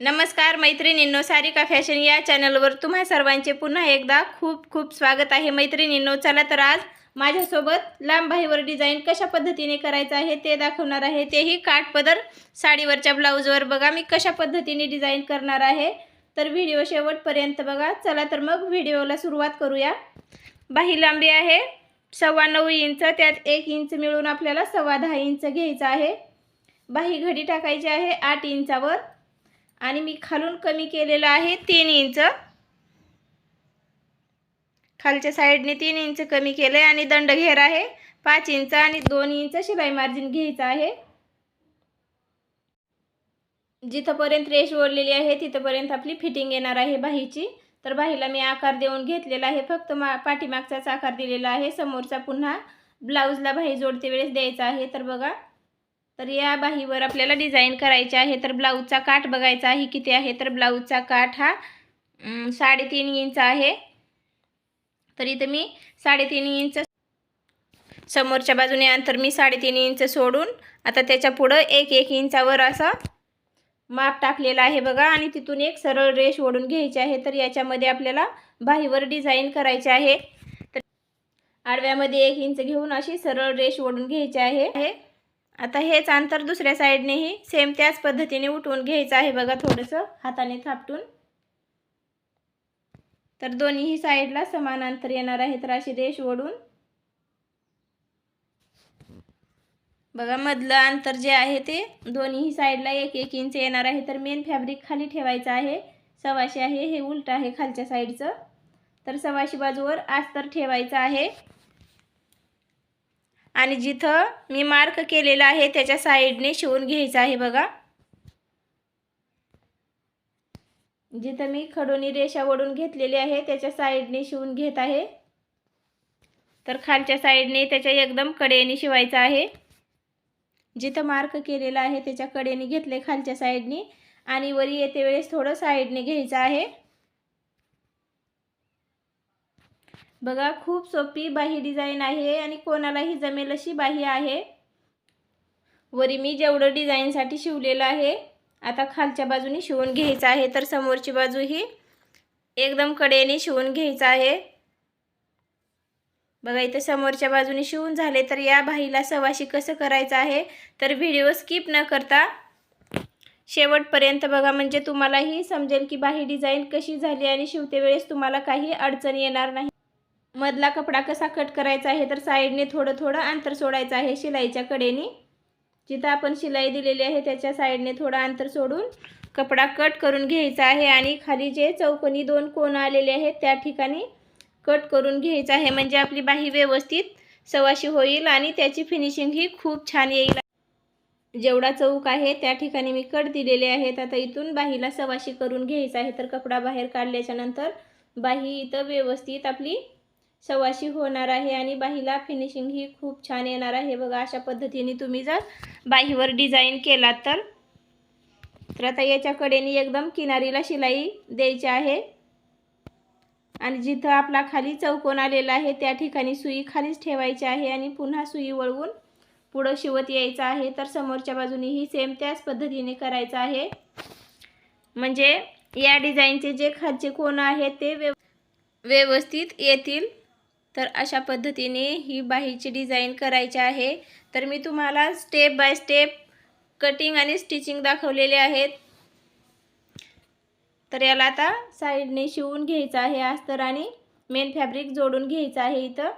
नमस्कार मैत्रिणींनो सारिका फॅशन या चॅनलवर तुम्हा सर्वांचे पुन्हा एकदा खूप खूप स्वागत आहे. मैत्रिणींनो चला तर आज माझ्यासोबत लांब बाहीवर डिझाईन कशा पद्धतीने करायचं आहे ते दाखवणार आहे. तेही काठपदर साडीवरच्या ब्लाऊजवर बघा मी कशा पद्धतीने डिझाईन करणार आहे. तर व्हिडिओ शेवटपर्यंत बघा. चला तर मग व्हिडिओला सुरुवात करूया. बाही लांबी आहे सव्वा नऊ इंच त्यात एक इंच मिळून आपल्याला सव्वा दहा इंच घ्यायचं आहे. बाही घडी टाकायची आहे आठ इंचावर. आणि मी खालून कमी केलेलं आहे तीन इंच. खालच्या साईडने तीन इंच कमी केलं आहे आणि दंड घेर आहे. पाच इंच आणि दोन इंच शिलाई मार्जिन घ्यायचं आहे. जिथंपर्यंत रेश ओढलेली आहे तिथंपर्यंत आपली फिटिंग येणार आहे बाहीची. तर बाहीला मी आकार देऊन घेतलेला आहे. फक्त मा पाठीमागचाच आकार दिलेला आहे. समोरचा पुन्हा ब्लाऊजला बाही जोडते वेळेस द्यायचा आहे. तर बघा तर या बाहीवर आपल्याला डिझाईन करायची आहे. तर ब्लाऊजचा काठ बघायचा आहे किती आहे. तर ब्लाऊजचा काठ हा साडेतीन इंच आहे. तर इथं मी साडेतीन इंच समोरच्या बाजूने अंतर मी साडेतीन इंच सोडून आता त्याच्या पुढं एक एक इंचावर असा माप टाकलेला आहे बघा. आणि तिथून एक सरळ रेष ओढून घ्यायची आहे. तर याच्यामध्ये आपल्याला बाहीवर डिझाईन करायचे आहे. तर आडव्यामध्ये एक इंच घेऊन अशी सरळ रेष ओढून घ्यायची आहे. आता हेच अंतर दुसऱ्या साईडनेही सेम त्याच पद्धतीने उठवून घ्यायचं आहे बघा थोडंसं हाताने थापटून. तर दोन्हीही साईडला समान अंतर येणार आहे तर अशी रेष ओढून. बघा मधलं अंतर जे आहे ते दोन्हीही साईडला एक एक इंच येणार आहे तर मेन फॅब्रिक खाली ठेवायचं आहे. सवाशे आहे हे उलट आहे खालच्या साईडचं. तर सवाशी बाजूवर आस्तर ठेवायचं आहे. आणि जिथं मी मार्क केलेला आहे त्याच्या साईडने शिवून घ्यायचं आहे बघा. जिथं मी खडोनी रेषा ओढून घेतलेली आहे त्याच्या साईडने शिवून घेत आहे. तर खालच्या साईडने त्याच्या एकदम कडेने शिवायचं आहे. जिथं मार्क केलेला आहे त्याच्या कडेने घेतले खालच्या साईडने आणि वरी येते वेळेस थोडं साईडने घ्यायचं आहे. बघा खूप सोपी बाही डिझाईन आहे आणि कोणालाही जमेल अशी बाही आहे. वरी मी जेवढं डिझाईनसाठी शिवलेलं आहे आता खालच्या बाजूने शिवून घ्यायचं आहे तर समोरची बाजू ही एकदम कडेने शिवून घ्यायचं आहे. बघा इथं समोरच्या बाजूने शिवून झाले तर या बाहीला सवाशी कसं करायचं आहे तर व्हिडिओ स्किप न करता शेवटपर्यंत बघा म्हणजे तुम्हालाही समजेल की बाही डिझाईन कशी झाली आणि शिवते वेळेस तुम्हाला काही अडचण येणार नाही. मधला कपडा कसा कट करायचा आहे तर साईडने थोडं थोडं अंतर सोडायचं आहे शिलाईच्या कडेने. जिथं आपण शिलाई दिलेली आहे त्याच्या साईडने थोडं अंतर सोडून कपडा कट करून घ्यायचा आहे आणि खाली जे चौकोनी दोन कोण आलेले आहेत त्या ठिकाणी कट करून घ्यायचं आहे. म्हणजे आपली बाही व्यवस्थित सवाशी होईल आणि त्याची फिनिशिंग ही खूप छान येईल. जेवढा चौक आहे त्या ठिकाणी मी कट दिलेले आहेत. आता इथून बाहीला सवाशी करून घ्यायचा आहे. तर कपडा बाहेर काढल्याच्यानंतर बाही इथं व्यवस्थित आपली सवाशी होणार आहे आणि बाहीला फिनिशिंग ही खूप छान येणार आहे. बघा अशा पद्धतीने तुम्ही जर बाहीवर डिझाईन केलात तर. तर आता याच्या कडेने एकदम किनारीला शिलाई द्यायची आहे. आणि जिथं आपला खाली चौकोन आलेला आहे त्या ठिकाणी सुई खालीच ठेवायची आहे आणि पुन्हा सुई वळवून पुढं शिवत यायचं आहे. तर समोरच्या बाजूनेही सेम त्याच पद्धतीने करायचं आहे. म्हणजे या डिझाईनचे जे खालचे कोण आहेत ते व्यव व्यवस्थित येतील. तर अशा पद्धतीने ही बाहीची डिझाईन करायची आहे. तर मी तुम्हाला स्टेप बाय स्टेप कटिंग आणि स्टिचिंग दाखवलेले आहेत. तर याला आता साईडने शिवून घ्यायचं आहे अस्तर आणि मेन फॅब्रिक जोडून घ्यायचं आहे इथं.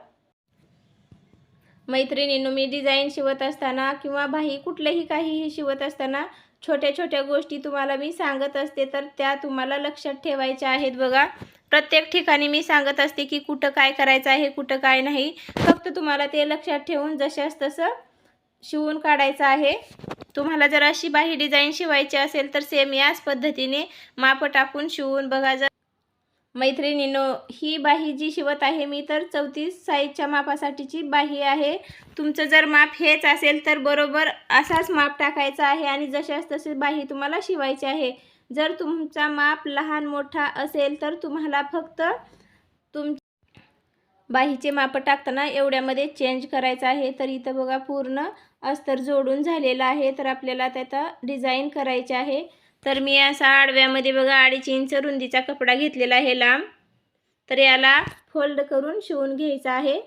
मैत्रिणींनो मी डिझाईन शिवत असताना किंवा बाही कुठलंही काहीही शिवत असताना छोट्या छोट्या गोष्टी तुम्हाला मी सांगत असते तर त्या तुम्हाला लक्षात ठेवायच्या आहेत बघा. प्रत्येक ठिकाणी मी सांगत असते की कुठं काय करायचं आहे कुठं काय नाही. फक्त तुम्हाला ते लक्षात ठेवून जशास तसं शिवून काढायचं आहे. तुम्हाला जर अशी बाही डिझाईन शिवायची असेल तर सेम याच पद्धतीने माप टाकून शिवून बघा जर मैत्रिणीनो ही बाही जी शिवत आहे मी तर चौतीस साईजच्या मापासाठीची बाही आहे. तुमचं जर माप हेच असेल तर बरोबर असाच माप टाकायचा आहे आणि जशास तसे बाही तुम्हाला शिवायची आहे. जर तुमचा माप लहान मोठा असेल तर तुम्हाला फक्त तुम बाहीचे माप टाकताना एवढ्यामध्ये चेंज करायचं आहे. तर इथं बघा पूर्ण अस्तर जोडून झालेलं आहे. तर आपल्याला त्याचा डिझाईन करायचे आहे. तर मी असा आडव्यामध्ये बघा अडीच इंच रुंदीचा कपडा घेतलेला आहे लांब. तर याला फोल्ड करून शिवून घ्यायचा आहे.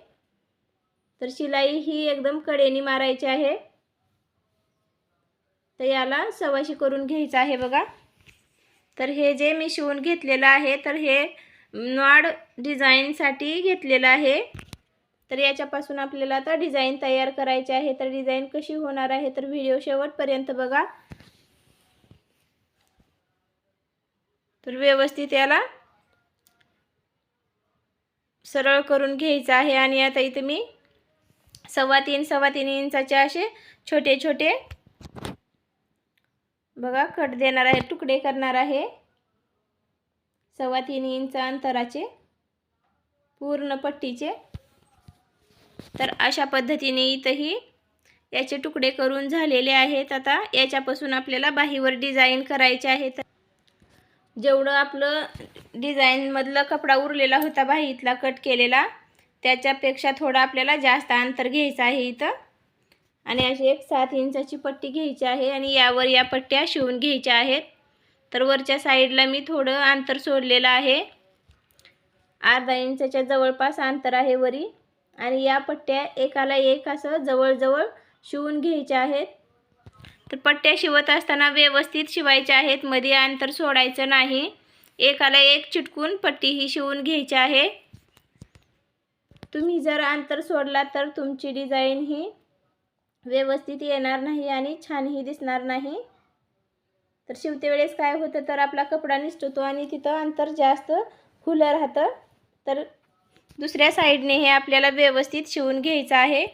तर शिलाई ही एकदम कडेने मारायची आहे. तर याला सवाशी करून घ्यायचं आहे बघा. तर हे जे मी शिवून घेतलेलं आहे तर हे नॉड डिझाईनसाठी घेतलेलं आहे. तर याच्यापासून आपल्याला आता डिझाईन तयार करायचे आहे. तर डिझाईन कशी होणार आहे तर व्हिडिओ शेवटपर्यंत बघा. तर व्यवस्थित याला सरळ करून घ्यायचं आहे. आणि आता इथे मी सव्वा तीन सव्वा तीन इंचाचे असे छोटे छोटे बघा कट देणार आहे तुकडे करणार आहे. सव्वा तीन इंच अंतराचे पूर्ण पट्टीचे. तर अशा पद्धतीने इथंही याचे तुकडे करून झालेले आहेत. आता याच्यापासून आपल्याला बाहीवर डिझाईन करायचे आहे तर जेवढं आपलं डिझाईनमधलं कपडा उरलेला होता बाहीतला कट केलेला त्याच्यापेक्षा थोडं आपल्याला जास्त अंतर घ्यायचं आहे इथं. आणि अशी एक सात इंचाची पट्टी घ्यायची आहे आणि यावर या पट्ट्या शिवून घ्यायच्या आहेत. तर वरच्या साईडला मी थोडं अंतर सोडलेलं आहे. अर्धा इंचाच्या जवळपास अंतर आहे वरी. आणि या पट्ट्या एकाला एक असं जवळजवळ शिवून घ्यायच्या आहेत. तर पट्ट्या शिवत असताना व्यवस्थित शिवायच्या आहेत. मध्ये अंतर सोडायचं नाही. एकाला एक चिटकून पट्टी ही शिवून घ्यायची आहे. तुम्ही जर अंतर सोडला तर तुमची डिझाईन ही व्यवस्थित येणार नाही आणि छानही दिसणार नाही. तर शिवते वेळेस काय होतं तर आपला कपडा निसटतो आणि तिथं अंतर जास्त खुलं राहतं. तर दुसऱ्या साईडने हे आपल्याला व्यवस्थित शिवून घ्यायचं आहे.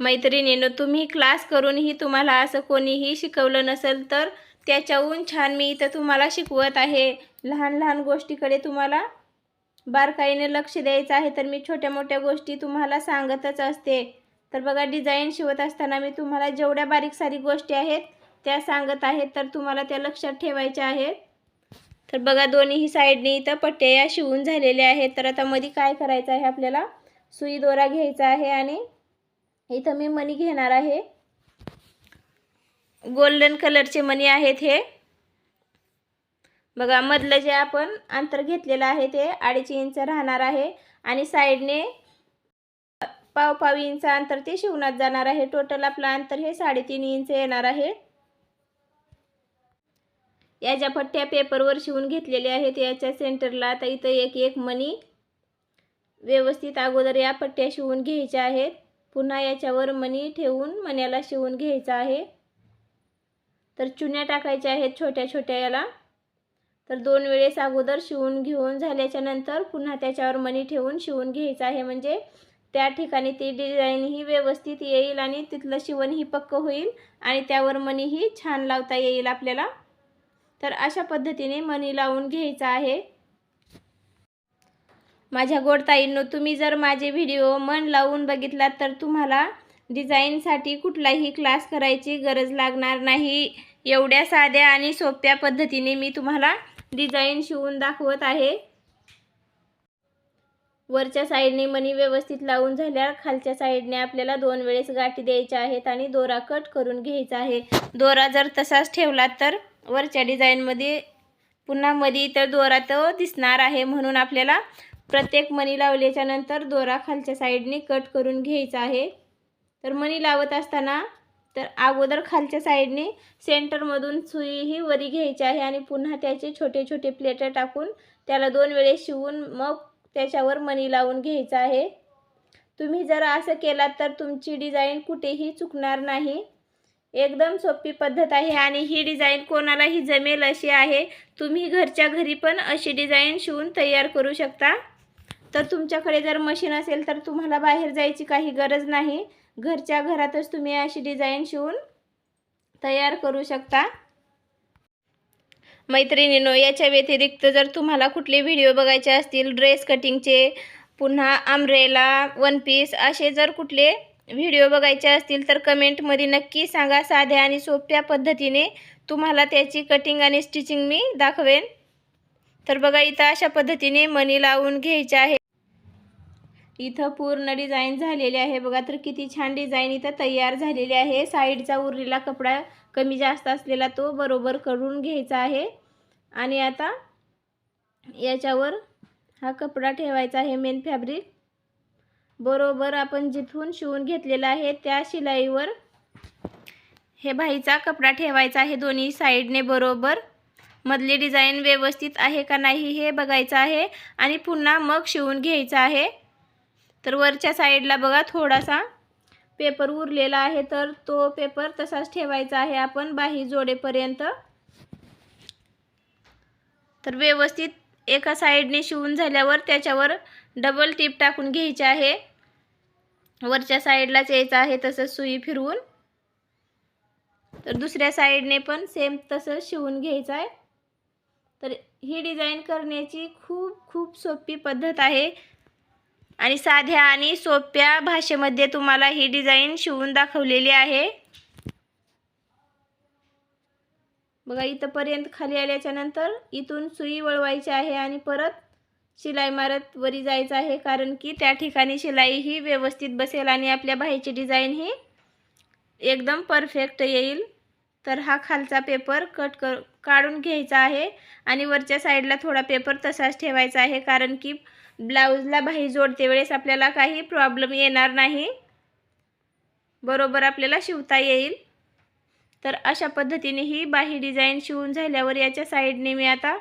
मैत्रिणीनं तुम्ही क्लास करूनही तुम्हाला असं कोणीही शिकवलं नसेल तर त्याच्याहून छान मी इथं तुम्हाला शिकवत आहे. लहान लहान गोष्टीकडे तुम्हाला बारकाईने लक्ष द्यायचं आहे तर मी छोट्या मोठ्या गोष्टी तुम्हाला सांगतच असते. तर बघा डिझाईन शिवत असताना मी तुम्हाला जेवढ्या बारीक सारीक गोष्टी आहेत त्या सांगत आहेत तर तुम्हाला त्या लक्षात ठेवायच्या आहेत. तर बघा दोन्हीही साईडने इथं पट्ट्या या शिवून झालेल्या आहेत. तर आता मध्ये काय करायचं आहे आपल्याला? सुई दोरा घ्यायचा आहे आणि इथं मी मणी घेणार आहे. गोल्डन कलरचे मणी आहेत हे. बघा मधलं जे आपण अंतर घेतलेलं आहे ते अडीच इंच राहणार आहे. आणि साईडने पाव पाव इंच अंतर ते शिवणात जाणार आहे. टोटल आपलं अंतर हे साडेतीन इंच येणार आहे. या ज्या पट्ट्या पेपरवर शिवून घेतलेल्या आहेत. याच्या सेंटरला आता इथं एक एक मणी व्यवस्थित अगोदर या पट्ट्या शिवून घ्यायच्या आहेत. पुन्हा याच्यावर मणी ठेवून मण्याला शिवून घ्यायचं आहे. तर चुन्या टाकायच्या आहेत छोट्या छोट्या याला. तर दोन वेळेस अगोदर शिवून घेऊन झाल्याच्यानंतर पुन्हा त्याच्यावर मणी ठेवून शिवून घ्यायचं आहे. म्हणजे त्या ठिकाणी ती डिझाईन ही व्यवस्थित येईल आणि तिथलं शिवण ही पक्क होईल आणि त्यावर मणीही छान लावता येईल आपल्याला. तर अशा पद्धतीने मणी लावून घ्यायचा आहे. माझ्या गोडताईंनो तुम्ही जर माझे व्हिडिओ मन लावून बघितलात तर तुम्हाला डिझाईनसाठी कुठलाही क्लास करायची गरज लागणार नाही. एवढ्या साध्या आणि सोप्या पद्धतीने मी तुम्हाला डिझाईन शिवून दाखवत आहे. वरच्या साईडने मणी व्यवस्थित लावून झाल्यावर खालच्या साईडने आपल्याला दोन वेळेस गाठी द्यायच्या आहेत आणि दोरा कट करून घ्यायचा आहे. दोरा जर तसाच ठेवला तर वरच्या डिझाईनमध्ये पुन्हा मध्ये तर दोरा तो दिसणार आहे म्हणून आपल्याला प्रत्येक मणी लावल्याच्या नंतर दोरा खालच्या साईडने कट करून घ्यायचा आहे. तर मणी लावत असताना तर अगोदर खालच्या साईडने सेंटरमधून सुई ही वरी घ्यायची आहे आणि पुन्हा त्याचे छोटे छोटे प्लेटर टाकून त्याला दोन वेळेस शिवून मग त्याच्यावर मणी लावून घ्यायचं आहे. तुम्ही जर असं केलात तर तुमची डिझाईन कुठेही चुकणार नाही. एकदम सोपी पद्धत आहे आणि ही डिझाईन कोणालाही जमेल अशी आहे. तुम्ही घरच्या घरी पण अशी डिझाईन शिवून तयार करू शकता. तर तुमच्याकडे जर मशीन असेल तर तुम्हाला बाहेर जायची काही गरज नाही. घरच्या घरातच तुम्ही अशी डिझाईन शिवून तयार करू शकता. मैत्रिणीनो याच्या व्यतिरिक्त जर तुम्हाला कुठले व्हिडिओ बघायचे असतील ड्रेस कटिंगचे पुन्हा आमरेला वन पीस असे जर कुठले व्हिडिओ बघायचे असतील तर कमेंटमध्ये नक्की सांगा. साध्या आणि सोप्या पद्धतीने तुम्हाला त्याची कटिंग आणि स्टिचिंग मी दाखवेन. तर बघा इथं अशा पद्धतीने मणी लावून घ्यायचे आहे. इथं पूर्ण डिझाईन झालेली आहे. बघा तर किती छान डिझाईन इथं तयार झालेली आहे. साईडचा उरलेला कपडा कमी जास्त असलेला तो बरोबर करून घ्यायचा आहे. आणि आता याच्यावर हा कपडा ठेवायचा आहे मेन फॅब्रिक बरोबर आपण जिथून शिवून घेतलेला आहे त्या शिलाईवर हे बाईचा कपडा ठेवायचा आहे दोन्ही साईडने बरोबर. मधली डिझाईन व्यवस्थित आहे का नाही हे बघायचं आहे आणि पुन्हा मग शिवून घ्यायचं आहे. तर वरच्या साईडला बघा थोडासा पेपर उरलेला आहे तर तो पेपर तसाच ठेवायचा आहे आपण बाही जोडेपर्यंत. तर व्यवस्थित एका साईडने शिवून झाल्यावर त्याच्यावर डबल टीप टाकून घ्यायचे आहे. वरच्या साईडलाच यायचं आहे तसंच सुई फिरवून. तर दुसऱ्या साईडने पण सेम तसं शिवून घ्यायचं आहे. तर ही डिझाईन करण्याची खूप खूप सोपी पद्धत आहे. आणि साध्या आणि सोप्या भाषेमध्ये तुम्हाला ही डिझाईन शिवून दाखवलेली आहे. बघा इथंपर्यंत खाली आल्याच्यानंतर इथून सुई वळवायची आहे आणि परत शिलाई मारत वरी जायचं आहे कारण की त्या ठिकाणी शिलाई ही व्यवस्थित बसेल आणि आपल्या बाहेरची डिझाईन ही एकदम परफेक्ट येईल. तर हा खालचा पेपर कट कर काढून घ्यायचा आहे आणि वरच्या साईडला थोडा पेपर तसाच ठेवायचा आहे कारण की ब्लाऊजला बाही जोडते वेळेस आपल्याला काही प्रॉब्लेम येणार नाही. बरोबर आपल्याला शिवता येईल. तर अशा पद्धतीने ही बाही डिझाईन शिवून झाल्यावर याच्या साईडने मी आता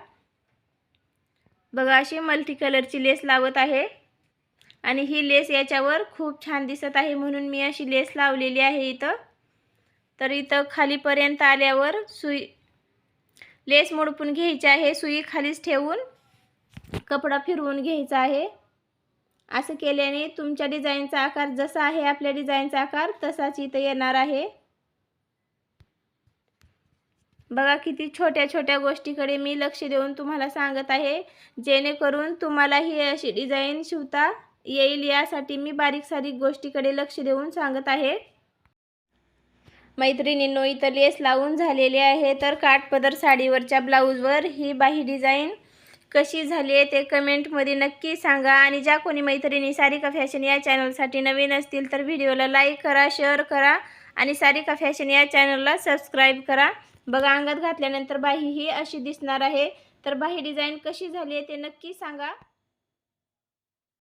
बघा अशी मल्टी कलरची लेस लावत आहे. आणि ही लेस याच्यावर खूप छान दिसत आहे म्हणून मी अशी लेस लावलेली आहे इथं. तर इथं खालीपर्यंत आल्यावर सुई लेस मोडपून घ्यायची आहे. सुई खालीच ठेवून कपडा फिरवून घ्यायचा आहे. असं केल्याने तुमच्या डिझाईनचा आकार जसा आहे आपल्या डिझाईनचा आकार तसाच इथं येणार आहे. बघा किती छोट्या छोट्या गोष्टीकडे मी लक्ष देऊन तुम्हाला सांगत आहे. जेणेकरून तुम्हाला ही अशी डिझाईन शिवता येईल यासाठी मी बारीक सारीक गोष्टीकडे लक्ष देऊन सांगत आहे. मैत्रिणींनो इथं लेस लावून झालेले आहे. तर काठपदर साडीवरच्या ब्लाऊजवर ही बाही डिझाईन कशी झाली आहे ते कमेंटमध्ये नक्की सांगा. आणि ज्या कोणी मैत्रिणी सारिका फॅशन या चॅनलसाठी नवीन असतील तर व्हिडिओला लाईक करा शेअर करा आणि सारिका फॅशन या चॅनलला सबस्क्राईब करा. बघा अंगात घातल्यानंतर बाही ही अशी दिसणार आहे. तर बाही डिझाईन कशी झाली आहे ते नक्की सांगा.